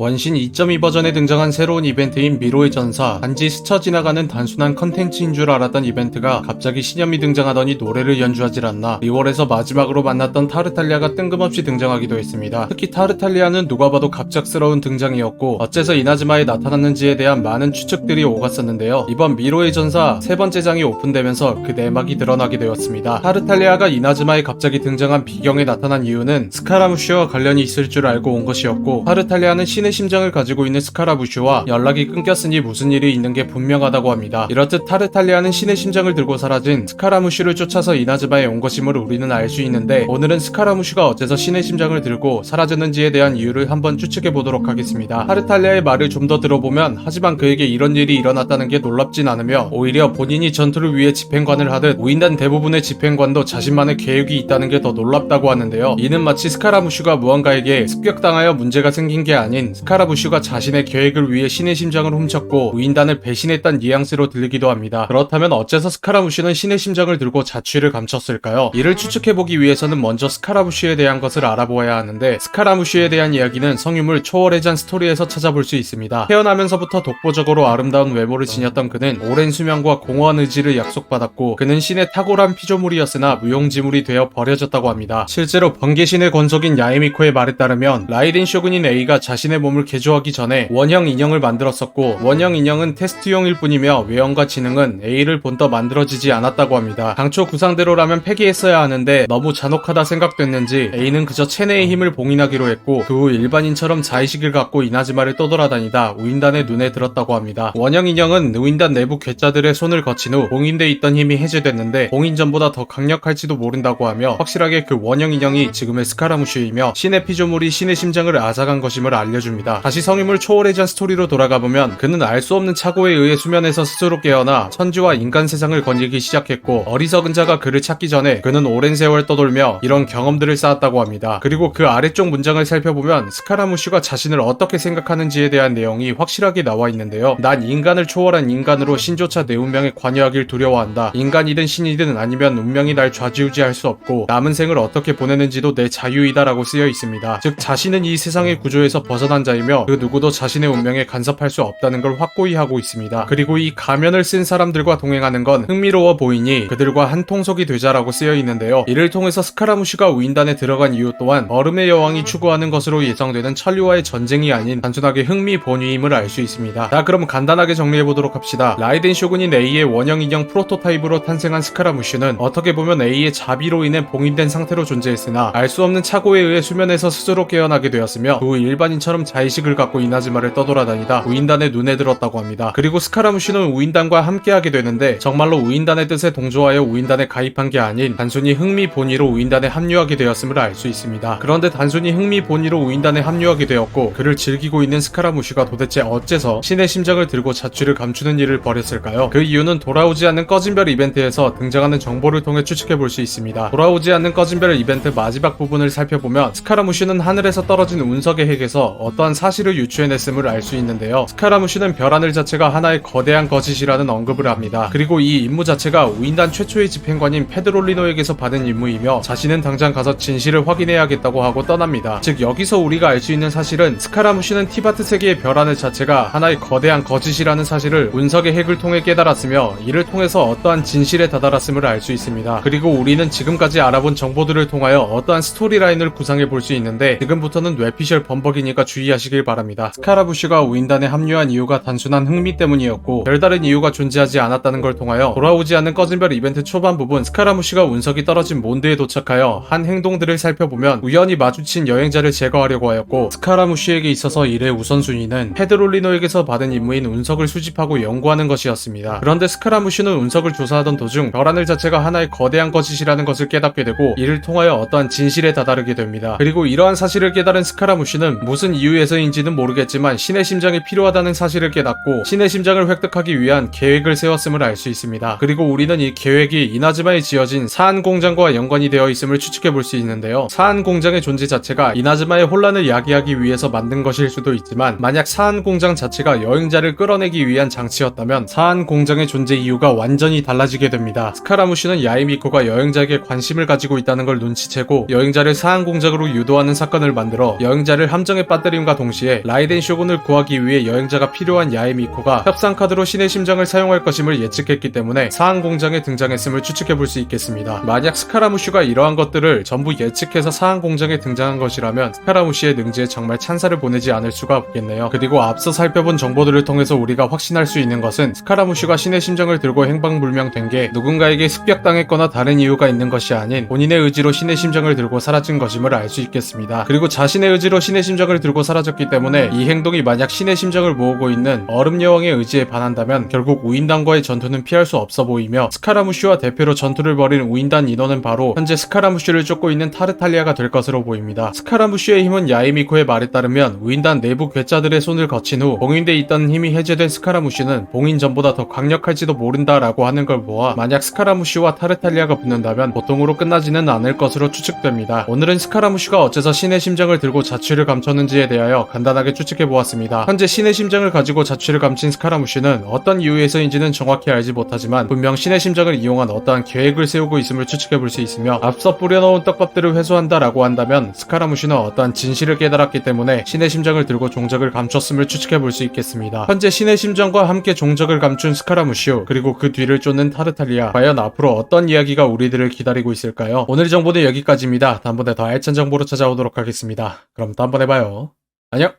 원신 2.2 버전에 등장한 새로운 이벤트인 미로의 전사 단지 스쳐 지나가는 단순한 컨텐츠인 줄 알았던 이벤트가 갑자기 신현미 등장하더니 노래를 연주하질 않나 리월에서 마지막으로 만났던 타르탈리아가 뜬금없이 등장하기도 했습니다. 특히 타르탈리아는 누가 봐도 갑작스러운 등장이었고 어째서 이나즈마에 나타났는지에 대한 많은 추측들이 오갔었는데요. 이번 미로의 전사 세 번째 장이 오픈되면서 그 내막이 드러나게 되었습니다. 타르탈리아가 이나즈마에 갑자기 등장한 비경에 나타난 이유는 스카라무시와 관련이 있을 줄 알고 온 것이었고 타르탈리아는 신의 심장을 가지고 있는 스카라무시와 연락이 끊겼으니 무슨 일이 있는 게 분명하다고 합니다. 이렇듯 타르탈리아는 신의 심장을 들고 사라진 스카라무시를 쫓아서 이나즈마에 온 것임을 우리는 알 수 있는데 오늘은 스카라무시가 어째서 신의 심장을 들고 사라졌는지에 대한 이유를 한번 추측해 보도록 하겠습니다. 타르탈리아의 말을 좀 더 들어보면 하지만 그에게 이런 일이 일어났다는 게 놀랍진 않으며 오히려 본인이 전투를 위해 집행관을 하듯 우인단 대부분의 집행관도 자신만의 계획이 있다는 게 더 놀랍다고 하는데요. 이는 마치 스카라무슈가 무언가에게 습격당하여 문제가 생긴 게 아닌 스카라무슈가 자신의 계획을 위해 신의 심장을 훔쳤고 우인단을 배신했단 뉘앙스로 들리기도 합니다. 그렇다면 어째서 스카라무슈는 신의 심장을 들고 자취를 감췄을까요? 이를 추측해보기 위해서는 먼저 스카라무슈에 대한 것을 알아보아야 하는데 스카라무슈에 대한 이야기는 성유물 초월의 잔 스토리에서 찾아볼 수 있습니다. 태어나면서부터 독보적으로 아름다운 외모를 지녔던 그는 오랜 수명과 공허한 의지를 약속받았고 그는 신의 탁월한 피조물이었으나 무용지물이 되어 버려졌다고 합니다. 실제로 번개신의 권속인 야에미코의 말에 따르면 라이덴 쇼군인 A가 자신의 몸을 개조하기 전에 원형 인형을 만들었었고 원형 인형은 테스트용일 뿐이며 외형과 지능은 A를 본떠 만들어지지 않았다고 합니다. 당초 구상대로라면 폐기했어야 하는데 너무 잔혹하다 생각됐는지 A는 그저 체내의 힘을 봉인하기로 했고 그 후 일반인처럼 자의식을 갖고 이나즈마를 떠돌아다니다 우인단의 눈에 들었다고 합니다. 원형 인형은 우인단 내부 괴짜들의 손을 거친 후 봉인돼 있던 힘이 해제됐는데 봉인 전보다 더 강력할지도 모른다고 하며 확실하게 그 원형 인형이 지금의 스카라무슈이며 신의 피조물이 신의 심장을 앗아간 것임을 알려줍니다. 다시 성임을 초월해진 스토리로 돌아가보면 그는 알 수 없는 착오에 의해 수면에서 스스로 깨어나 천지와 인간 세상을 거닐기 시작했고 어리석은 자가 그를 찾기 전에 그는 오랜 세월 떠돌며 이런 경험들을 쌓았다고 합니다. 그리고 그 아래쪽 문장을 살펴보면 스카라무슈가 자신을 어떻게 생각하는지에 대한 내용이 확실하게 나와 있는데요. 난 인간을 초월한 인간으로 신조차 내 운명에 관여하길 두려워한다. 인간이든 신이든 아니면 운명이 날 좌지우지할 수 없고 남은 생을 어떻게 보내는지도 내 자유이다라고 쓰여 있습니다. 즉 자신은 이 세상의 구조에서 벗어난 자이며 그 누구도 자신의 운명에 간섭할 수 없다는 걸 확고히 하고 있습니다. 그리고 이 가면을 쓴 사람들과 동행하는 건 흥미로워 보이니 그들과 한 통속이 되자라고 쓰여 있는데요. 이를 통해서 스카라무시가 우인단에 들어간 이유 또한 얼음의 여왕이 추구하는 것으로 예상되는 천류와의 전쟁이 아닌 단순하게 흥미 본위임을 알 수 있습니다. 자 그럼 간단하게 정리해 보도록 합시다. 라이덴 쇼군인 A의 원형 인형 프로토타입으로 탄생한 스카라무시는 어떻게 보면 A의 자비로 인해 봉인된 상태로 존재했으나 알 수 없는 착오에 의해 수면에서 스스로 깨어나게 되었으며 그후 일반인처럼 자의식을 갖고 이나즈마를 떠돌아다니다 우인단의 눈에 들었다고 합니다. 그리고 스카라무시는 우인단과 함께하게 되는데 정말로 우인단의 뜻에 동조하여 우인단에 가입한 게 아닌 단순히 흥미 본위로 우인단에 합류하게 되었음을 알 수 있습니다. 그런데 단순히 흥미 본위로 우인단에 합류하게 되었고 그를 즐기고 있는 스카라무시가 도대체 어째서 신의 심장을 들고 자취를 감추는 일을 벌였을까요? 그 이유는 돌아오지 않는 꺼진별 이벤트에서 등장하는 정보를 통해 추측해 볼 수 있습니다. 돌아오지 않는 꺼진별 이벤트 마지막 부분을 살펴보면 스카라무시는 하늘에서 떨어진 운석의 핵에서 어 떠한 사실을 유추해냈음을 알 수 있는데요. 스카라무시는 별하늘 자체가 하나의 거대한 거짓이라는 언급을 합니다. 그리고 이 임무 자체가 우인단 최초의 집행관인 페드롤리노에게서 받은 임무이며 자신은 당장 가서 진실을 확인해야겠다고 하고 떠납니다. 즉 여기서 우리가 알 수 있는 사실은 스카라무시는 티바트 세계의 별하늘 자체가 하나의 거대한 거짓이라는 사실을 운석의 핵을 통해 깨달았으며 이를 통해서 어떠한 진실에 다다랐음을 알 수 있습니다. 그리고 우리는 지금까지 알아본 정보들을 통하여 어떠한 스토리라인을 구상해 볼 수 있는데 지금부터는 뇌피셜 범벅이니까 주의 하시길 바랍니다. 스카라부시가 우인단에 합류한 이유가 단순한 흥미 때문이었고 별다른 이유가 존재하지 않았다는 걸 통하여 돌아오지 않는 꺼진별 이벤트 초반 부분 스카라무시가 운석이 떨어진 몬드에 도착하여 한 행동들을 살펴보면 우연히 마주친 여행자를 제거하려고 하였고 스카라무시에게 있어서 일의 우선순위는 페드롤리노에게서 받은 임무인 운석을 수집하고 연구하는 것이었습니다. 그런데 스카라무시는 운석을 조사하던 도중 별하늘 자체가 하나의 거대한 거짓이라는 것을 깨닫게 되고 이를 통하여 어떠한 진실에 다다르게 됩니다. 그리고 이러한 사실을 깨달은 스카라무시는 무슨 이유에 서인지는 모르겠지만 신의 심장이 필요하다는 사실을 깨닫고 신의 심장을 획득하기 위한 계획을 세웠음을 알 수 있습니다. 그리고 우리는 이 계획이 이나즈마에 지어진 사한 공장과 연관이 되어 있음을 추측해 볼 수 있는데요. 사한 공장의 존재 자체가 이나즈마의 혼란을 야기하기 위해서 만든 것일 수도 있지만 만약 사한 공장 자체가 여행자를 끌어내기 위한 장치였다면 사한 공장의 존재 이유가 완전히 달라지게 됩니다. 스카라무시는 야이미코가 여행자에게 관심을 가지고 있다는 걸 눈치채고 여행자를 사한 공장으로 유도하는 사건을 만들어 여행자를 함정에 빠뜨림 과 발견과 동시에 라이덴 쇼군을 구하기 위해 여행자가 필요한 야에 미코가 협상 카드로 신의 심장을 사용할 것임을 예측했기 때문에 사항 공장에 등장했음을 추측해 볼 수 있겠습니다. 만약 스카라무슈가 이러한 것들을 전부 예측해서 사항 공장에 등장한 것이라면 스카라무슈의 능지에 정말 찬사를 보내지 않을 수가 없겠네요. 그리고 앞서 살펴본 정보들을 통해서 우리가 확신할 수 있는 것은 스카라무슈가 신의 심장을 들고 행방불명된 게 누군가에게 습격당했거나 다른 이유가 있는 것이 아닌 본인의 의지로 신의 심장을 들고 사라진 것임을 알 수 있겠습니다. 그리고 자신의 의지로 신의 심장을 들고 사라 졌기 때문에 이 행동이 만약 신의 심장을 모으고 있는 얼음 여왕의 의지에 반한다면 결국 우인단과의 전투는 피할 수 없어 보이며 스카라무슈와 대표로 전투를 벌인 우인단 인원은 바로 현재 스카라무슈를 쫓고 있는 타르탈리아가 될 것으로 보입니다. 스카라무슈의 힘은 야이미코의 말에 따르면 우인단 내부 괴짜들의 손을 거친 후 봉인돼 있던 힘이 해제된 스카라무슈는 봉인 전보다 더 강력할지도 모른다라고 하는 걸 보아 만약 스카라무슈와 타르탈리아가 붙는다면 보통으로 끝나지는 않을 것으로 추측됩니다. 오늘은 스카라무슈가 어째서 신의 심장을 들고 자취를 감췄는지에 대하여 간단하게 추측해 보았습니다. 현재 신의 심장을 가지고 자취를 감춘 스카라무슈는 어떤 이유에서인지는 정확히 알지 못하지만 분명 신의 심장을 이용한 어떠한 계획을 세우고 있음을 추측해 볼 수 있으며 앞서 뿌려놓은 떡밥들을 회수한다라고 한다면 스카라무슈는 어떠한 진실을 깨달았기 때문에 신의 심장을 들고 종적을 감췄음을 추측해 볼 수 있겠습니다. 현재 신의 심장과 함께 종적을 감춘 스카라무슈 그리고 그 뒤를 쫓는 타르탈리아 과연 앞으로 어떤 이야기가 우리들을 기다리고 있을까요? 오늘 정보는 여기까지입니다. 다음번에 더 알찬 정보로 찾아오도록 하겠습니다. 그럼 다음번에 봐요. 안녕!